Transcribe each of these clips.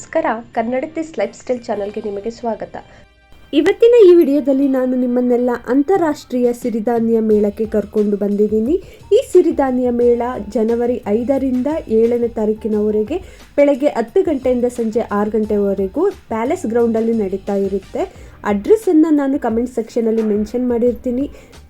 ನಮಸ್ಕಾರ. ಕನ್ನಡತಿಸ್ life style ಚಾನಲ್ಗೆ ನಿಮಗೆ ಸ್ವಾಗತ. ಇವತ್ತಿನ ಈ ವಿಡಿಯೋದಲ್ಲಿ ನಾನು ನಿಮ್ಮನ್ನೆಲ್ಲ ಅಂತಾರಾಷ್ಟ್ರೀಯ ಸಿರಿಧಾನ್ಯ ಮೇಳಕ್ಕೆ ಕರ್ಕೊಂಡು ಬಂದಿದ್ದೀನಿ. ಈ ಸಿರಿಧಾನ್ಯ ಮೇಳ ಜನವರಿ ಐದರಿಂದ ಏಳನೇ ತಾರೀಕಿನವರೆಗೆ ಬೆಳಗ್ಗೆ ಹತ್ತು ಗಂಟೆಯಿಂದ ಸಂಜೆ ಆರು ಗಂಟೆವರೆಗೂ ಪ್ಯಾಲೇಸ್ ಗ್ರೌಂಡಲ್ಲಿ ನಡೀತಾ ಇರುತ್ತೆ. ಅಡ್ರೆಸ್ಸನ್ನು ನಾನು ಕಮೆಂಟ್ ಸೆಕ್ಷನಲ್ಲಿ ಮೆನ್ಷನ್ ಮಾಡಿರ್ತೀನಿ.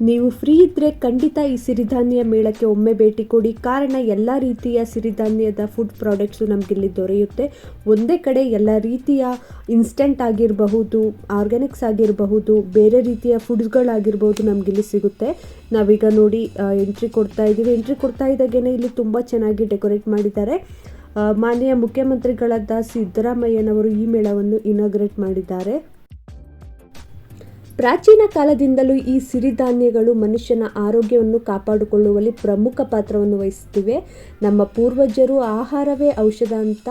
ನೀವು ಫ್ರೀ ಇದ್ದರೆ ಖಂಡಿತ ಈ ಸಿರಿಧಾನ್ಯ ಮೇಳಕ್ಕೆ ಒಮ್ಮೆ ಭೇಟಿ ಕೊಡಿ. ಕಾರಣ ಎಲ್ಲ ರೀತಿಯ ಸಿರಿಧಾನ್ಯದ ಫುಡ್ ಪ್ರಾಡಕ್ಟ್ಸು ನಮಗಿಲ್ಲಿ ದೊರೆಯುತ್ತೆ. ಒಂದೇ ಕಡೆ ಎಲ್ಲ ರೀತಿಯ ಇನ್ಸ್ಟೆಂಟ್ ಆಗಿರಬಹುದು ಆರ್ಗ್ಯಾನಿಕ್ಸ್ ಆಗಿರಬಹುದು, ಬೇರೆ ರೀತಿಯ ಫುಡ್ಸ್ಗಳಾಗಿರ್ಬೋದು ನಮಗಿಲ್ಲಿ ಸಿಗುತ್ತೆ. ನಾವೀಗ ನೋಡಿ ಎಂಟ್ರಿ ಕೊಡ್ತಾ ಇದ್ದೀವಿ. ಎಂಟ್ರಿ ಕೊಡ್ತಾ ಇದ್ದಾಗೇನೆ ಇಲ್ಲಿ ತುಂಬ ಚೆನ್ನಾಗಿ ಡೆಕೋರೇಟ್ ಮಾಡಿದ್ದಾರೆ. ಮಾನ್ಯ ಮುಖ್ಯಮಂತ್ರಿಗಳಾದ ಸಿದ್ದರಾಮಯ್ಯನವರು ಈ ಮೇಳವನ್ನು ಇನಾಗ್ರೇಟ್ ಮಾಡಿದ್ದಾರೆ. ಪ್ರಾಚೀನ ಕಾಲದಿಂದಲೂ ಈ ಸಿರಿಧಾನ್ಯಗಳು ಮನುಷ್ಯನ ಆರೋಗ್ಯವನ್ನು ಕಾಪಾಡಿಕೊಳ್ಳುವಲ್ಲಿ ಪ್ರಮುಖ ಪಾತ್ರವನ್ನು ವಹಿಸುತ್ತಿವೆ. ನಮ್ಮ ಪೂರ್ವಜರು ಆಹಾರವೇ ಔಷಧ ಅಂತ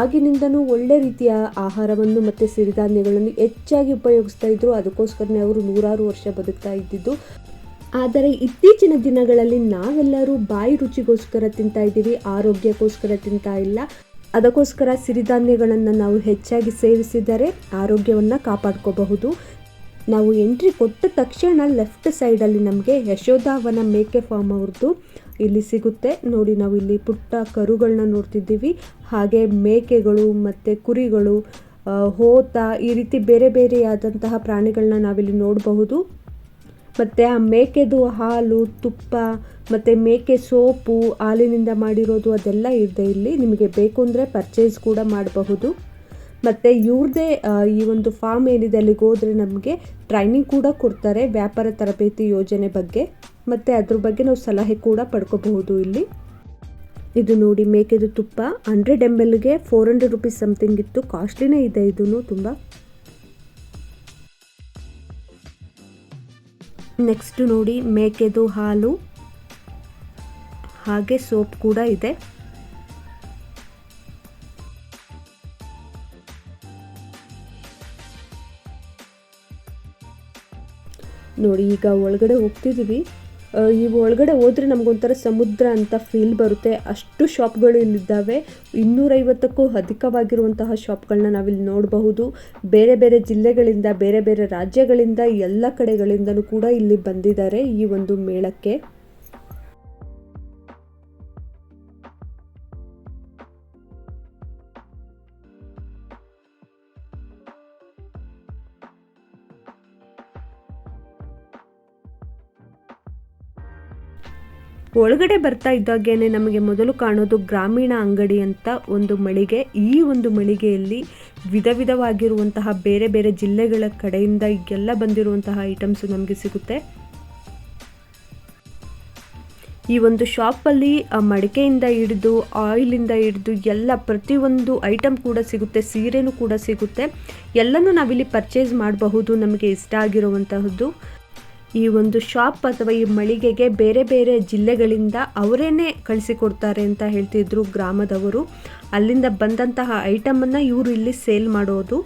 ಆಗಿನಿಂದನೂ ಒಳ್ಳೆ ರೀತಿಯ ಆಹಾರವನ್ನು ಮತ್ತು ಸಿರಿಧಾನ್ಯಗಳನ್ನು ಹೆಚ್ಚಾಗಿ ಉಪಯೋಗಿಸ್ತಾ ಇದ್ರು. ಅದಕ್ಕೋಸ್ಕರನೇ ಅವರು ನೂರಾರು ವರ್ಷ ಬದುಕ್ತಾ ಇದ್ದಿದ್ದು. ಆದರೆ ಇತ್ತೀಚಿನ ದಿನಗಳಲ್ಲಿ ನಾವೆಲ್ಲರೂ ಬಾಯಿ ರುಚಿಗೋಸ್ಕರ ತಿಂತಾ ಇದ್ದೀವಿ, ಆರೋಗ್ಯಕ್ಕೋಸ್ಕರ ತಿಂತಾ ಇಲ್ಲ. ಅದಕ್ಕೋಸ್ಕರ ಸಿರಿಧಾನ್ಯಗಳನ್ನು ನಾವು ಹೆಚ್ಚಾಗಿ ಸೇವಿಸಿದರೆ ಆರೋಗ್ಯವನ್ನು ಕಾಪಾಡ್ಕೋಬಹುದು. ನಾವು ಎಂಟ್ರಿ ಕೊಟ್ಟ ತಕ್ಷಣ ಲೆಫ್ಟ್ ಸೈಡಲ್ಲಿ ನಮಗೆ ಯಶೋಧಾವನ ಮೇಕೆ ಫಾರ್ಮ್ ಅವ್ರದ್ದು ಇಲ್ಲಿ ಸಿಗುತ್ತೆ. ನೋಡಿ ನಾವು ಇಲ್ಲಿ ಪುಟ್ಟ ಕರುಗಳನ್ನ ನೋಡ್ತಿದ್ದೀವಿ. ಹಾಗೆ ಮೇಕೆಗಳು ಮತ್ತು ಕುರಿಗಳು ಹೋತ ಈ ರೀತಿ ಬೇರೆ ಬೇರೆಯಾದಂತಹ ಪ್ರಾಣಿಗಳನ್ನ ನಾವಿಲ್ಲಿ ನೋಡಬಹುದು. ಮತ್ತು ಆ ಮೇಕೆದು ಹಾಲು, ತುಪ್ಪ, ಮತ್ತು ಮೇಕೆ ಸೋಪು, ಹಾಲಿನಿಂದ ಮಾಡಿರೋದು ಅದೆಲ್ಲ ಇದೆ ಇಲ್ಲಿ. ನಿಮಗೆ ಬೇಕು ಅಂದರೆ ಪರ್ಚೇಸ್ ಕೂಡ ಮಾಡಬಹುದು. ಮತ್ತು ಇವ್ರದ್ದೇ ಈ ಒಂದು ಫಾರ್ಮ್ ಏನಿದೆ ಅಲ್ಲಿಗೆ ಹೋದರೆ ನಮಗೆ ಟ್ರೈನಿಂಗ್ ಕೂಡ ಕೊಡ್ತಾರೆ ವ್ಯಾಪಾರ ತರಬೇತಿ ಯೋಜನೆ ಬಗ್ಗೆ. ಮತ್ತು ಅದ್ರ ಬಗ್ಗೆ ನಾವು ಸಲಹೆ ಕೂಡ ಪಡ್ಕೋಬಹುದು ಇಲ್ಲಿ. ಇದು ನೋಡಿ ಮೇಕೆದು ತುಪ್ಪ. ಹಂಡ್ರೆಡ್ ಎಂ ಎಲ್ಗೆ ಫೋರ್ ಹಂಡ್ರೆಡ್ ರುಪೀಸ್ ಸಮಥಿಂಗ್ ಇತ್ತು. ಕಾಸ್ಟ್ಲಿನೇ ಇದೆ ಇದೂ ತುಂಬ. ನೆಕ್ಸ್ಟ್ ನೋಡಿ ಮೇಕೆದು ಹಾಲು. ಹಾಗೆ ಸೋಪ್ ಕೂಡ ಇದೆ. ನೋಡಿ, ಈಗ ಒಳಗಡೆ ಹೋಗ್ತಿದ್ದೀವಿ ಈ ಒಳಗಡೆ ಹೋದರೆ ನಮಗೊಂಥರ ಸಮುದ್ರ ಅಂತ ಫೀಲ್ ಬರುತ್ತೆ. ಅಷ್ಟು ಶಾಪ್ಗಳು ಇಲ್ಲಿದ್ದಾವೆ. ಇನ್ನೂರೈವತ್ತಕ್ಕೂ ಅಧಿಕವಾಗಿರುವಂತಹ ಶಾಪ್ಗಳನ್ನ ನಾವಿಲ್ಲಿ ನೋಡಬಹುದು. ಬೇರೆ ಬೇರೆ ಜಿಲ್ಲೆಗಳಿಂದ, ಬೇರೆ ಬೇರೆ ರಾಜ್ಯಗಳಿಂದ, ಎಲ್ಲ ಕಡೆಗಳಿಂದಲೂ ಕೂಡ ಇಲ್ಲಿ ಬಂದಿದ್ದಾರೆ ಈ ಒಂದು ಮೇಳಕ್ಕೆ. ಒಳಗಡೆ ಬರ್ತಾ ಇದ್ದಾಗೇನೆ ನಮಗೆ ಮೊದಲು ಕಾಣೋದು ಗ್ರಾಮೀಣ ಅಂಗಡಿ ಅಂತ ಒಂದು ಮಳಿಗೆ. ಈ ಒಂದು ಮಳಿಗೆಯಲ್ಲಿ ವಿಧ ವಿಧವಾಗಿರುವಂತಹ ಬೇರೆ ಬೇರೆ ಜಿಲ್ಲೆಗಳ ಕಡೆಯಿಂದ ಈಗೆಲ್ಲ ಬಂದಿರುವಂತಹ ಐಟಮ್ಸ್ ನಮಗೆ ಸಿಗುತ್ತೆ. ಈ ಒಂದು ಶಾಪಲ್ಲಿ ಮಡಕೆಯಿಂದ ಹಿಡಿದು, ಆಯಿಲಿಂದ ಹಿಡಿದು ಎಲ್ಲ ಪ್ರತಿಯೊಂದು ಐಟಮ್ ಕೂಡ ಸಿಗುತ್ತೆ, ಸೀರೆನೂ ಕೂಡ ಸಿಗುತ್ತೆ. ಎಲ್ಲನೂ ನಾವಿಲ್ಲಿ ಪರ್ಚೇಸ್ ಮಾಡಬಹುದು, ನಮಗೆ ಇಷ್ಟ ಆಗಿರುವಂತಹದ್ದು. ಈ ಒಂದು ಶಾಪ್ ಅಥವಾ ಈ ಮಳಿಗೆಗೆ ಬೇರೆ ಬೇರೆ ಜಿಲ್ಲೆಗಳಿಂದ ಅವರೇನೆ ಕಳಿಸಿಕೊಡ್ತಾರೆ ಅಂತ ಹೇಳ್ತಿದ್ರು ಗ್ರಾಮದವರು. ಅಲ್ಲಿಂದ ಬಂದಂತಹ ಐಟಮನ್ನು ಇವರು ಇಲ್ಲಿ ಸೇಲ್ ಮಾಡೋದು.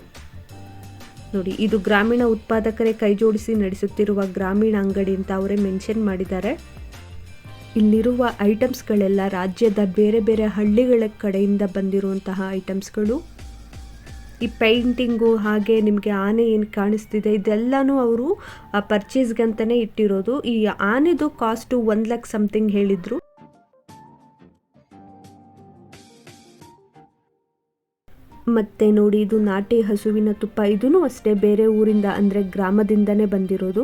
ನೋಡಿ, ಇದು ಗ್ರಾಮೀಣ ಉತ್ಪಾದಕರೇ ಕೈ ಜೋಡಿಸಿ ನಡೆಸುತ್ತಿರುವ ಗ್ರಾಮೀಣ ಅಂಗಡಿ ಅಂತ ಅವರೇ ಮೆನ್ಷನ್ ಮಾಡಿದ್ದಾರೆ. ಇಲ್ಲಿರುವ ಐಟಮ್ಸ್ಗಳೆಲ್ಲ ರಾಜ್ಯದ ಬೇರೆ ಬೇರೆ ಹಳ್ಳಿಗಳ ಕಡೆಯಿಂದ ಬಂದಿರುವಂತಹ ಐಟಮ್ಸ್ಗಳು ಈ ಪೇಂಟಿಂಗು ಹಾಗೆ ನಿಮಗೆ ಆನೆ ಏನು ಕಾಣಿಸ್ತಿದೆ, ಇದೆಲ್ಲನೂ ಅವರು ಪರ್ಚೇಸ್ಗಂತಲೇ ಇಟ್ಟಿರೋದು. ಈ ಆನೆದು ಕಾಸ್ಟು ಒಂದು ಲ್ಯಾಕ್ ಸಮಥಿಂಗ್ ಹೇಳಿದರು. ಮತ್ತೆ ನೋಡಿ, ಇದು ನಾಟಿ ಹಸುವಿನ ತುಪ್ಪ. ಇದೂ ಅಷ್ಟೇ, ಬೇರೆ ಊರಿಂದ, ಅಂದರೆ ಗ್ರಾಮದಿಂದನೇ ಬಂದಿರೋದು.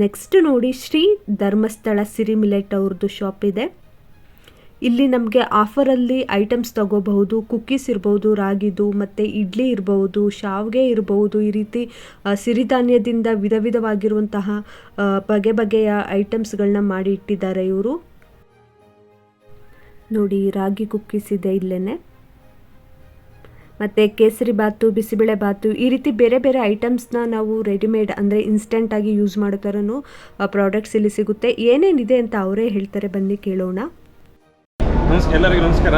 ನೆಕ್ಸ್ಟ್ ನೋಡಿ ಶ್ರೀ ಧರ್ಮಸ್ಥಳ ಸಿರಿ ಮಿಲೆಟ್ ಅವ್ರದ್ದು ಶಾಪ್ ಇದೆ. ಇಲ್ಲಿ ನಮಗೆ ಆಫರಲ್ಲಿ ಐಟಮ್ಸ್ ತಗೋಬಹುದು ಕುಕ್ಕೀಸ್ ಇರ್ಬೋದು, ರಾಗಿದು, ಮತ್ತು ಇಡ್ಲಿ ಇರ್ಬೋದು, ಶಾವಿಗೆ ಇರ್ಬೋದು, ಈ ರೀತಿ ಸಿರಿಧಾನ್ಯದಿಂದ ವಿಧ ವಿಧವಾಗಿರುವಂತಹ ಬಗೆ ಬಗೆಯ ಐಟಮ್ಸ್ಗಳನ್ನ ಮಾಡಿ ಇಟ್ಟಿದ್ದಾರೆ ಇವರು. ನೋಡಿ ರಾಗಿ ಕುಕ್ಕೀಸ್ ಇದೆ ಇಲ್ಲೇನೆ. ಮತ್ತು ಕೇಸರಿ ಬಾತು, ಬಿಸಿಬೇಳೆ ಬಾತು, ಈ ರೀತಿ ಬೇರೆ ಬೇರೆ ಐಟಮ್ಸ್ನ ನಾವು ರೆಡಿಮೇಡ್ ಅಂದರೆ ಇನ್ಸ್ಟೆಂಟಾಗಿ ಯೂಸ್ ಮಾಡೋ ಥರನೂ ಪ್ರಾಡಕ್ಟ್ಸ್ ಇಲ್ಲಿ ಸಿಗುತ್ತೆ. ಏನೇನಿದೆ ಅಂತ ಅವರೇ ಹೇಳ್ತಾರೆ, ಬನ್ನಿ ಕೇಳೋಣ. ನಮಸ್ಕಾರ ಎಲ್ಲರಿಗೂ ನಮಸ್ಕಾರ.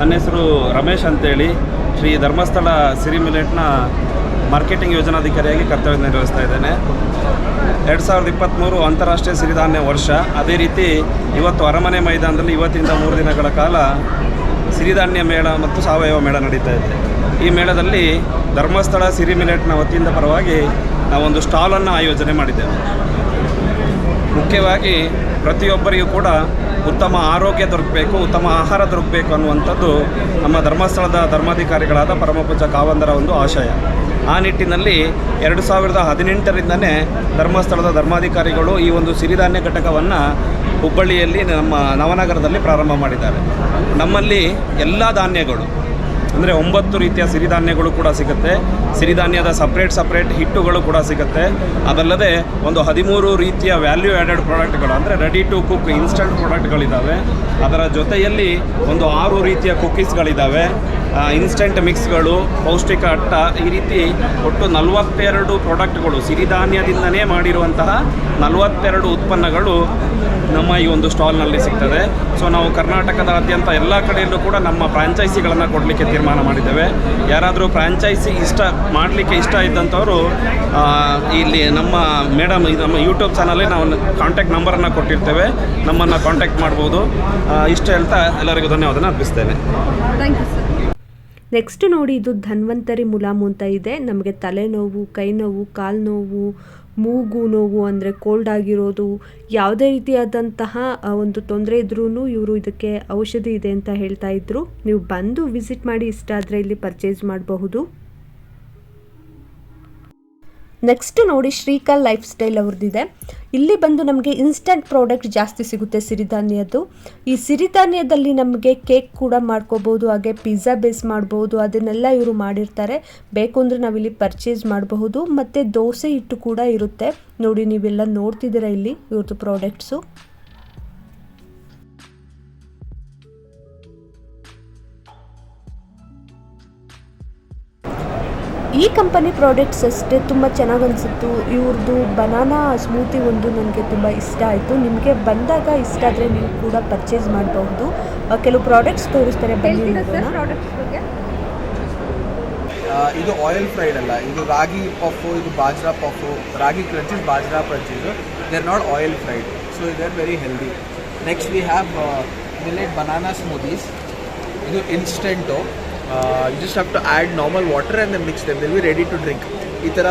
ನನ್ನ ಹೆಸರು ರಮೇಶ್ ಅಂತೇಳಿ. ಶ್ರೀ ಧರ್ಮಸ್ಥಳ ಸಿರಿ ಮಿಲೆಟ್ನ ಮಾರ್ಕೆಟಿಂಗ್ ಯೋಜನಾಧಿಕಾರಿಯಾಗಿ ಕರ್ತವ್ಯ ನಿರ್ವಹಿಸ್ತಾ ಇದ್ದೇನೆ. ಎರಡು ಸಾವಿರದ ಇಪ್ಪತ್ತ್ಮೂರು ಅಂತಾರಾಷ್ಟ್ರೀಯ ಸಿರಿಧಾನ್ಯ ವರ್ಷ. ಅದೇ ರೀತಿ ಇವತ್ತು ಅರಮನೆ ಮೈದಾನದಲ್ಲಿ ಇವತ್ತಿಂದ ಮೂರು ದಿನಗಳ ಕಾಲ ಸಿರಿಧಾನ್ಯ ಮೇಳ ಮತ್ತು ಸಾವಯವ ಮೇಳ ನಡೀತಾ ಇದೆ. ಈ ಮೇಳದಲ್ಲಿ ಧರ್ಮಸ್ಥಳ ಸಿರಿ ಮಿಲೆಟ್ನ ವತಿಯಿಂದ ಪರವಾಗಿ ನಾವೊಂದು ಸ್ಟಾಲನ್ನು ಆಯೋಜನೆ ಮಾಡಿದ್ದೇವೆ. ಮುಖ್ಯವಾಗಿ ಪ್ರತಿಯೊಬ್ಬರಿಗೂ ಕೂಡ ಉತ್ತಮ ಆರೋಗ್ಯ ದೊರಕಬೇಕು, ಉತ್ತಮ ಆಹಾರ ದೊರಕಬೇಕು ಅನ್ನುವಂಥದ್ದು ನಮ್ಮ ಧರ್ಮಸ್ಥಳದ ಧರ್ಮಾಧಿಕಾರಿಗಳಾದ ಪರಮಪೂಜ ಕಾವಂದರ ಒಂದು ಆಶಯ. ಆ ನಿಟ್ಟಿನಲ್ಲಿ ಎರಡು ಸಾವಿರದ ಹದಿನೆಂಟರಿಂದನೇ ಧರ್ಮಸ್ಥಳದ ಧರ್ಮಾಧಿಕಾರಿಗಳು ಈ ಒಂದು ಸಿರಿಧಾನ್ಯ ಘಟಕವನ್ನು ಹುಬ್ಬಳ್ಳಿಯಲ್ಲಿ ನಮ್ಮ ನವನಗರದಲ್ಲಿ ಪ್ರಾರಂಭ ಮಾಡಿದ್ದಾರೆ. ನಮ್ಮಲ್ಲಿ ಎಲ್ಲ ಧಾನ್ಯಗಳು, ಅಂದರೆ ಒಂಬತ್ತು ರೀತಿಯ ಸಿರಿಧಾನ್ಯಗಳು ಕೂಡ ಸಿಗುತ್ತೆ. ಸಿರಿಧಾನ್ಯದ ಸಪ್ರೇಟ್ ಸಪ್ರೇಟ್ ಹಿಟ್ಟುಗಳು ಕೂಡ ಸಿಗುತ್ತೆ. ಅದಲ್ಲದೆ ಒಂದು ಹದಿಮೂರು ರೀತಿಯ ವ್ಯಾಲ್ಯೂ ಆ್ಯಡೆಡ್ ಪ್ರಾಡಕ್ಟ್ಗಳು ಅಂದರೆ ರೆಡಿ ಟು ಕುಕ್ ಇನ್ಸ್ಟಂಟ್ ಪ್ರಾಡಕ್ಟ್ಗಳಿದ್ದಾವೆ ಅದರ ಜೊತೆಯಲ್ಲಿ ಒಂದು ಆರು ರೀತಿಯ ಕುಕ್ಕೀಸ್ಗಳಿದ್ದಾವೆ ಇನ್ಸ್ಟಂಟ್ ಮಿಕ್ಸ್ಗಳು ಪೌಷ್ಟಿಕ ಅಟ್ಟ, ಈ ರೀತಿ ಒಟ್ಟು ನಲವತ್ತೆರಡು ಪ್ರಾಡಕ್ಟ್ಗಳು, ಸಿರಿಧಾನ್ಯದಿಂದನೇ ಮಾಡಿರುವಂತಹ ನಲವತ್ತೆರಡು ಉತ್ಪನ್ನಗಳು ನಮ್ಮ ಈ ಒಂದು ಸ್ಟಾಲ್ನಲ್ಲಿ ಸಿಗ್ತದೆ. ಸೊ ನಾವು ಕರ್ನಾಟಕದಾದ್ಯಂತ ಎಲ್ಲ ಕಡೆಯಲ್ಲೂ ಕೂಡ ನಮ್ಮ ಫ್ರಾಂಚೈಸಿಗಳನ್ನು ಕೊಡಲಿಕ್ಕೆ ತೀರ್ಮಾನ ಮಾಡಿದ್ದೇವೆ. ಯಾರಾದರೂ ಫ್ರಾಂಚೈಸಿ ಇಷ್ಟ, ಮಾಡಲಿಕ್ಕೆ ಇಷ್ಟ ಇದ್ದಂಥವರು ಇಲ್ಲಿ ನಮ್ಮ ಮೇಡಮ್ ನಮ್ಮ ಯೂಟ್ಯೂಬ್ ಚಾನಲ್ಲೇ ನಾವು ಕಾಂಟ್ಯಾಕ್ಟ್ ನಂಬರನ್ನು ಕೊಟ್ಟಿರ್ತೇವೆ. ನಮ್ಮನ್ನು ಕಾಂಟ್ಯಾಕ್ಟ್ ಮಾಡ್ಬೋದು. ಇಷ್ಟ ಹೇಳ್ತಾ ಎಲ್ಲರಿಗೂ ಧನ್ಯವಾದನ ಅರ್ಪಿಸ್ತೇನೆ. ನೆಕ್ಸ್ಟ್ ನೋಡಿ ಇದು ಧನ್ವಂತರಿ ಮುಲಾಮು ಅಂತ ಇದೆ. ನಮಗೆ ತಲೆನೋವು ಕೈ ನೋವು ಕಾಲು ನೋವು ಮೂಗು ನೋವು ಅಂದರೆ ಕೋಲ್ಡ್ ಆಗಿರೋದು, ಯಾವುದೇ ರೀತಿಯಾದಂತಹ ಒಂದು ತೊಂದರೆ ಇದ್ರೂ ಇವರು ಇದಕ್ಕೆ ಔಷಧಿ ಇದೆ ಅಂತ ಹೇಳ್ತಾ ಇದ್ರು. ನೀವು ಬಂದು ವಿಸಿಟ್ ಮಾಡಿ, ಇಷ್ಟ ಆದರೆ ಇಲ್ಲಿ ಪರ್ಚೇಸ್ ಮಾಡಬಹುದು. ನೆಕ್ಸ್ಟ್ ನೋಡಿ ಶ್ರೀಕಾಲ್ ಲೈಫ್ ಸ್ಟೈಲ್ ಅವ್ರದ್ದಿದೆ ಇಲ್ಲಿ ಬಂದು ನಮಗೆ ಇನ್ಸ್ಟಂಟ್ ಪ್ರಾಡಕ್ಟ್ ಜಾಸ್ತಿ ಸಿಗುತ್ತೆ ಸಿರಿಧಾನ್ಯದ್ದು. ಈ ಸಿರಿಧಾನ್ಯದಲ್ಲಿ ನಮಗೆ ಕೇಕ್ ಕೂಡ ಮಾಡ್ಕೋಬೋದು, ಹಾಗೆ ಪಿಜ್ಜಾ ಬೇಸ್ ಮಾಡ್ಬೋದು, ಅದನ್ನೆಲ್ಲ ಇವರು ಮಾಡಿರ್ತಾರೆ. ಬೇಕು ಅಂದರೆ ನಾವಿಲ್ಲಿ ಪರ್ಚೇಸ್ ಮಾಡಬಹುದು. ಮತ್ತು ದೋಸೆ ಹಿಟ್ಟು ಕೂಡ ಇರುತ್ತೆ. ನೋಡಿ ನೀವೆಲ್ಲ ನೋಡ್ತಿದ್ದೀರಾ ಇಲ್ಲಿ ಇವ್ರದ್ದು ಪ್ರಾಡಕ್ಟ್ಸು ಈ ಕಂಪನಿ ಪ್ರಾಡಕ್ಟ್ಸ್ ಅಷ್ಟೇ ತುಂಬ ಚೆನ್ನಾಗಿ ಅನಿಸಿತ್ತು. ಇವ್ರದ್ದು ಬನಾನಾ ಸ್ಮೂತಿ ಒಂದು ನನಗೆ ತುಂಬ ಇಷ್ಟ ಆಯಿತು. ನಿಮಗೆ ಬಂದಾಗ ಇಷ್ಟ ಆದರೆ ನೀವು ಕೂಡ ಪರ್ಚೇಸ್ ಮಾಡಬಹುದು. ಕೆಲವು ಪ್ರಾಡಕ್ಟ್ಸ್ ತೋರಿಸ್ತಾರೆ ಬನ್ನಿ ಇದು ಆಯಿಲ್ ಫ್ರೈಡ್ ಅಲ್ಲ. ಇದು ರಾಗಿ ಪಫು ಇದು bajra puff ragi crunches bajra crunches they are not oil fried so they are very healthy next we have millet banana smoothies ಇದು instant You just have to add normal water and then mix them will be ready to drink ಈ ಥರ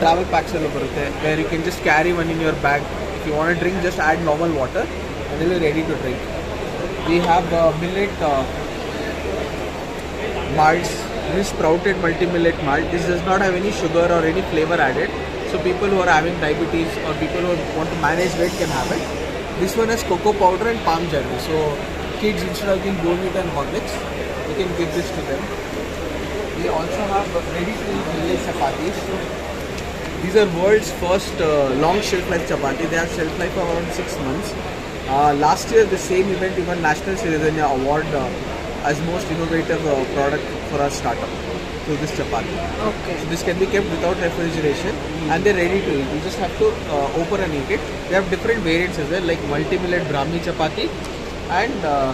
travel ಪ್ಯಾಕ್ಸಲ್ಲೂ ಬರುತ್ತೆ where you can just carry one in your bag if you want drink just add normal water and will be ready to drink we have millet malts. This is sprouted multi-millet malt. This does not have any sugar or any flavor added. So people who are having diabetes or people who want to manage weight can have it. This one has cocoa powder and palm jelly. So kids instead of giving Bournvita and Horlicks, you can give this to them. We also have ready-to-eat millet chapatis. These are world's first uh, long shelf life chapati. They have shelf life of around six months. Uh, last year, the same event even National Siridhanya Award uh, as most innovative uh, product for our startup to this chapati. Okay So this can be kept without refrigeration and they're ready to eat. You just have to uh, open and eat it. They have different variants as well, like multi-millet Brahmi chapati and uh,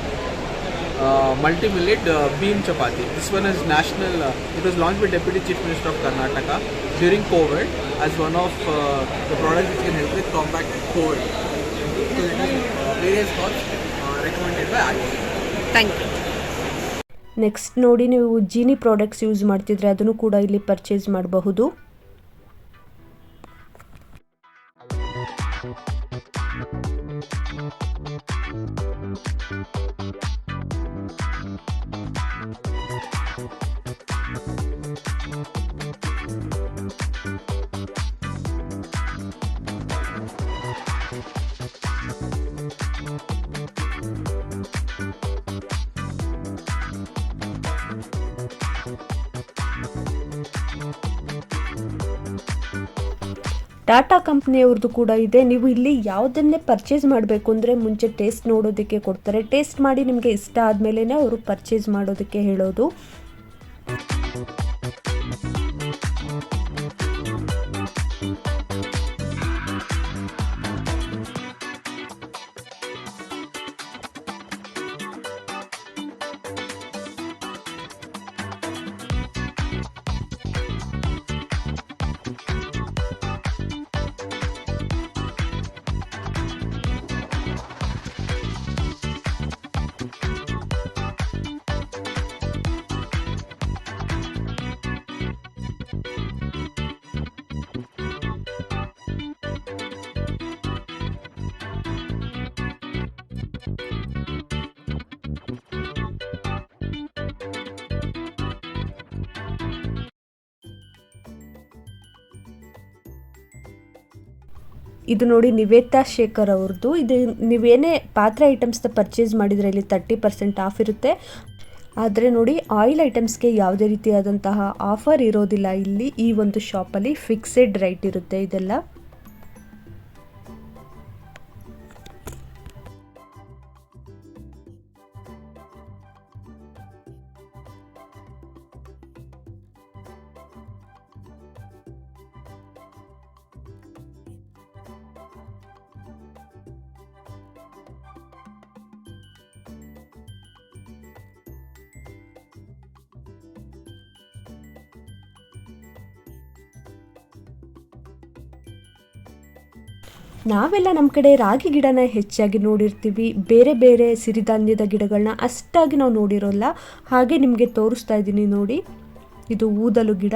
multi-millet uh, beam chapati. This one is national. Uh, it was launched by Deputy Chief Minister of Karnataka during COVID as one of uh, the products which can help with combat COVID. So uh, various uh, recommended by IOM. Thank you. Next ನೋಡಿ ನೀವು Jeeni products use ಮಾಡ್ತಿದ್ರೆ ಅದನ್ನು ಕೂಡ ಇಲ್ಲಿ purchase ಮಾಡಬಹುದು ಟಾಟಾ ಕಂಪ್ನಿಯವ್ರದ್ದು ಕೂಡ ಇದೆ. ನೀವು ಇಲ್ಲಿ ಯಾವುದನ್ನೇ ಪರ್ಚೇಸ್ ಮಾಡಬೇಕು ಅಂದರೆ ಮುಂಚೆ ಟೇಸ್ಟ್ ನೋಡೋದಕ್ಕೆ ಕೊಡ್ತಾರೆ. ಟೇಸ್ಟ್ ಮಾಡಿ ನಿಮಗೆ ಇಷ್ಟ ಆದಮೇಲೆ ಅವರು ಪರ್ಚೇಸ್ ಮಾಡೋದಕ್ಕೆ ಹೇಳೋದು. ಇದು ನೋಡಿ ನಿವೇತಾ ಶೇಖರ್ ಅವ್ರದ್ದು. ಇದು ನೀವೇನೇ ಪಾತ್ರೆ ಐಟಮ್ಸ್ನ ಪರ್ಚೇಸ್ ಮಾಡಿದರೆ ಇಲ್ಲಿ ತರ್ಟಿ ಪರ್ಸೆಂಟ್ ಆಫ್ ಇರುತ್ತೆ. ಆದರೆ ನೋಡಿ ಆಯಿಲ್ ಐಟಮ್ಸ್ಗೆ ಯಾವುದೇ ರೀತಿಯಾದಂತಹ ಆಫರ್ ಇರೋದಿಲ್ಲ. ಇಲ್ಲಿ ಈ ಒಂದು ಶಾಪಲ್ಲಿ ಫಿಕ್ಸೆಡ್ ರೈಟ್ ಇರುತ್ತೆ ಇದೆಲ್ಲ. ನಾವೆಲ್ಲ ನಮ್ಮ ಕಡೆ ರಾಗಿ ಗಿಡನ ಹೆಚ್ಚಾಗಿ ನೋಡಿರ್ತೀವಿ. ಬೇರೆ ಬೇರೆ ಸಿರಿಧಾನ್ಯದ ಗಿಡಗಳನ್ನ ಅಷ್ಟಾಗಿ ನಾವು ನೋಡಿರೋಲ್ಲ. ಹಾಗೆ ನಿಮಗೆ ತೋರಿಸ್ತಾ ಇದ್ದೀನಿ ನೋಡಿ. ಇದು ಊದಲು ಗಿಡ.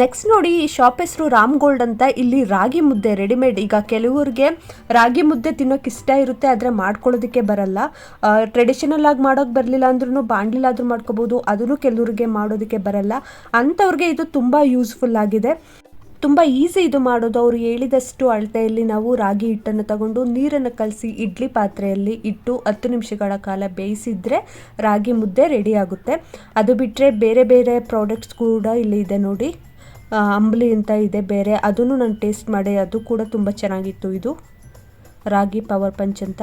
ನೆಕ್ಸ್ಟ್ ನೋಡಿ ಈ ಶಾಪ್ ಹೆಸರು ರಾಮ್ ಗೋಲ್ಡ್ ಅಂತ ಇಲ್ಲಿ ರಾಗಿ ಮುದ್ದೆ ರೆಡಿಮೇಡ್ ಈಗ ಕೆಲವರಿಗೆ ರಾಗಿ ಮುದ್ದೆ ತಿನ್ನೋಕೆ ಇಷ್ಟ ಇರುತ್ತೆ, ಆದರೆ ಮಾಡ್ಕೊಳ್ಳೋದಕ್ಕೆ ಬರಲ್ಲ. ಟ್ರೆಡಿಷನಲ್ ಆಗಿ ಮಾಡೋಕೆ ಬರಲಿಲ್ಲ ಅಂದ್ರೂ ಬಾಂಡ್ಲಿಲಾದ್ರೂ ಮಾಡ್ಕೋಬೋದು, ಅದನ್ನು ಕೆಲವ್ರಿಗೆ ಮಾಡೋದಕ್ಕೆ ಬರಲ್ಲ. ಅಂಥವ್ರಿಗೆ ಇದು ತುಂಬ ಯೂಸ್ಫುಲ್ ಆಗಿದೆ. ತುಂಬ ಈಸಿ ಇದು ಮಾಡೋದು. ಅವರು ಹೇಳಿದಷ್ಟು ಅಳತೆಯಲ್ಲಿ ನಾವು ರಾಗಿ ಹಿಟ್ಟನ್ನು ತಗೊಂಡು ನೀರನ್ನು ಕಲಸಿ ಇಡ್ಲಿ ಪಾತ್ರೆಯಲ್ಲಿ ಇಟ್ಟು ಹತ್ತು ನಿಮಿಷಗಳ ಕಾಲ ಬೇಯಿಸಿದರೆ ರಾಗಿ ಮುದ್ದೆ ರೆಡಿ ಆಗುತ್ತೆ. ಅದು ಬಿಟ್ಟರೆ ಬೇರೆ ಬೇರೆ ಪ್ರಾಡಕ್ಟ್ಸ್ ಕೂಡ ಇಲ್ಲಿ ಇದೆ ನೋಡಿ. ಅಂಬ್ಲಿ ಅಂತ ಇದೆ ಬೇರೆ. ಅದನ್ನು ನಾನು ಟೇಸ್ಟ್ ಮಾಡಿ, ಅದು ಕೂಡ ತುಂಬ ಚೆನ್ನಾಗಿತ್ತು ಇದು. ರಾಗಿ ಪವರ್ ಪಂಚ್ ಅಂತ.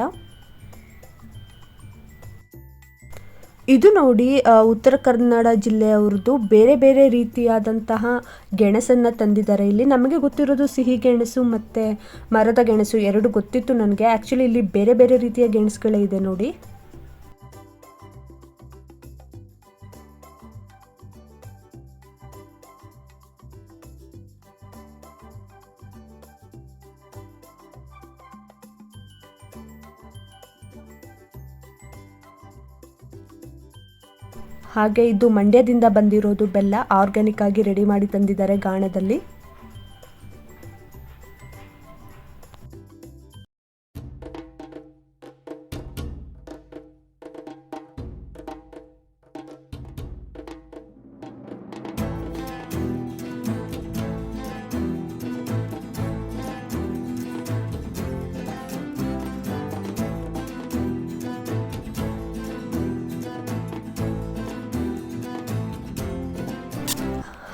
ಇದು ನೋಡಿ ಉತ್ತರ ಕನ್ನಡ ಜಿಲ್ಲೆಯವ್ರದ್ದು ಬೇರೆ ಬೇರೆ ರೀತಿಯಾದಂತಹ ಗೆಣಸನ್ನು ತಂದಿದ್ದಾರೆ. ಇಲ್ಲಿ ನಮಗೆ ಗೊತ್ತಿರೋದು ಸಿಹಿ ಗೆಣಸು ಮತ್ತು ಮರದ ಗೆಣಸು ಎರಡು ಗೊತ್ತಿತ್ತು ನನಗೆ. ಆ್ಯಕ್ಚುಲಿ ಇಲ್ಲಿ ಬೇರೆ ಬೇರೆ ರೀತಿಯ ಗೆಣಸುಗಳೇ ಇದೆ ನೋಡಿ. ಹಾಗೆ ಇದು ಮಂಡ್ಯದಿಂದ ಬಂದಿರೋದು ಬೆಲ್ಲ ಆರ್ಗ್ಯಾನಿಕ್ ಆಗಿ ರೆಡಿ ಮಾಡಿ ತಂದಿದ್ದಾರೆ ಗಾಣದಲ್ಲಿ.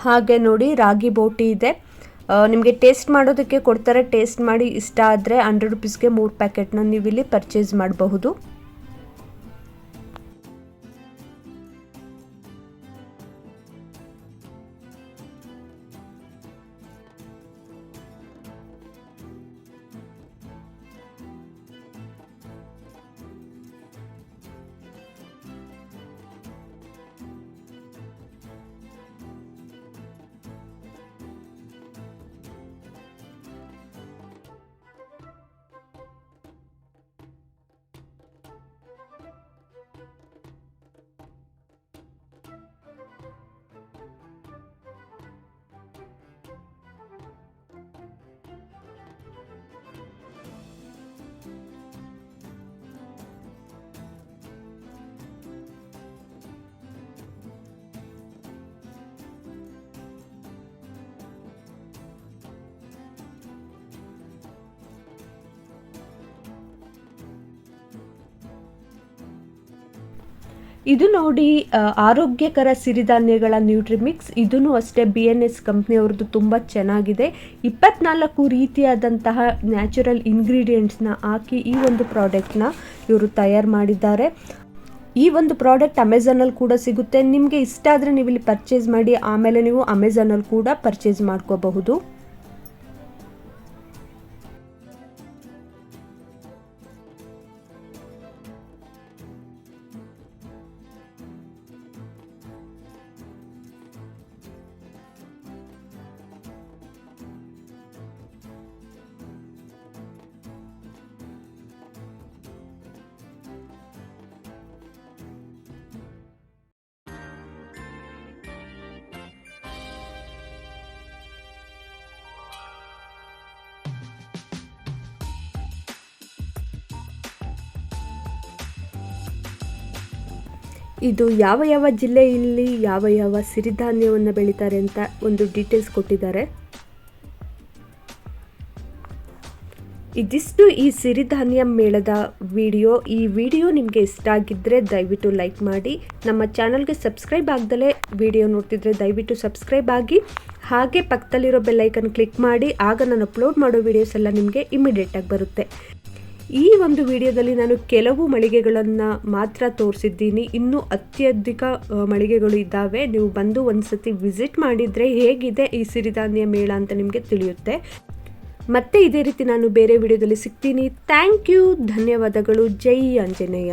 ಹಾಗೆ ನೋಡಿ ರಾಗಿ ಬೋಟಿ ಇದೆ. ನಿಮಗೆ ಟೇಸ್ಟ್ ಮಾಡೋದಕ್ಕೆ ಕೊಡ್ತಾರೆ. ಟೇಸ್ಟ್ ಮಾಡಿ ಇಷ್ಟ ಆದರೆ ಹಂಡ್ರೆಡ್ ರುಪೀಸ್ಗೆ ಮೂರು ಪ್ಯಾಕೆಟ್ನ ನೀವು ಇಲ್ಲಿ ಪರ್ಚೇಸ್ ಮಾಡಬಹುದು. ಇದು ನೋಡಿ ಆರೋಗ್ಯಕರ ಸಿರಿಧಾನ್ಯಗಳ ನ್ಯೂಟ್ರಿಮಿಕ್ಸ್ ಇದೂ ಅಷ್ಟೇ ಬಿ ಎನ್ ಎಸ್ ಕಂಪ್ನಿಯವ್ರದ್ದು ತುಂಬ ಚೆನ್ನಾಗಿದೆ. ಇಪ್ಪತ್ನಾಲ್ಕು ರೀತಿಯಾದಂತಹ ನ್ಯಾಚುರಲ್ ಇಂಗ್ರೀಡಿಯೆಂಟ್ಸ್ನ ಹಾಕಿ ಈ ಒಂದು ಪ್ರಾಡಕ್ಟ್ನ ಇವರು ತಯಾರು ಮಾಡಿದ್ದಾರೆ. ಈ ಒಂದು ಪ್ರಾಡಕ್ಟ್ ಅಮೆಝಾನಲ್ಲಿ ಕೂಡ ಸಿಗುತ್ತೆ. ನಿಮಗೆ ಇಷ್ಟ ಆದರೆ ನೀವು ಇಲ್ಲಿ ಪರ್ಚೇಸ್ ಮಾಡಿ, ಆಮೇಲೆ ನೀವು ಅಮೆಝಾನಲ್ಲಿ ಕೂಡ ಪರ್ಚೇಸ್ ಮಾಡ್ಕೋಬಹುದು. ಇದು ಯಾವ ಯಾವ ಜಿಲ್ಲೆಯಲ್ಲಿ ಯಾವ ಯಾವ ಸಿರಿಧಾನ್ಯವನ್ನು ಬೆಳೀತಾರೆ ಅಂತ ಒಂದು ಡೀಟೇಲ್ಸ್ ಕೊಟ್ಟಿದ್ದಾರೆ. ಇದಿಷ್ಟು ಈ ಸಿರಿಧಾನ್ಯ ಮೇಳದ ವಿಡಿಯೋ. ಈ ವಿಡಿಯೋ ನಿಮಗೆ ಇಷ್ಟ ಆಗಿದ್ದರೆ ದಯವಿಟ್ಟು ಲೈಕ್ ಮಾಡಿ. ನಮ್ಮ ಚಾನಲ್ಗೆ ಸಬ್ಸ್ಕ್ರೈಬ್ ಆಗದಲೇ ವಿಡಿಯೋ ನೋಡ್ತಿದ್ರೆ ದಯವಿಟ್ಟು ಸಬ್ಸ್ಕ್ರೈಬ್ ಆಗಿ. ಹಾಗೆ ಪಕ್ಕದಲ್ಲಿರೋ ಬೆಲ್ಲೈಕನ್ ಕ್ಲಿಕ್ ಮಾಡಿ. ಆಗ ನಾನು ಅಪ್ಲೋಡ್ ಮಾಡೋ ವಿಡಿಯೋಸ್ ಎಲ್ಲ ನಿಮಗೆ ಇಮಿಡಿಯೇಟಾಗಿ ಬರುತ್ತೆ. ಈ ಒಂದು ವಿಡಿಯೋದಲ್ಲಿ ನಾನು ಕೆಲವು ಮಳಿಗೆಗಳನ್ನು ಮಾತ್ರ ತೋರಿಸಿದ್ದೀನಿ. ಇನ್ನೂ ಅತ್ಯಧಿಕ ಮಳಿಗೆಗಳು ಇದ್ದಾವೆ. ನೀವು ಬಂದು ಒಂದ್ಸತಿ ವಿಸಿಟ್ ಮಾಡಿದರೆ ಹೇಗಿದೆ ಈ ಸಿರಿಧಾನ್ಯ ಮೇಳ ಅಂತ ನಿಮಗೆ ತಿಳಿಯುತ್ತೆ. ಮತ್ತೆ ಇದೇ ರೀತಿ ನಾನು ಬೇರೆ ವಿಡಿಯೋದಲ್ಲಿ ಸಿಗ್ತೀನಿ. Thank you. ಧನ್ಯವಾದಗಳು. ಜೈ ಆಂಜನೇಯ.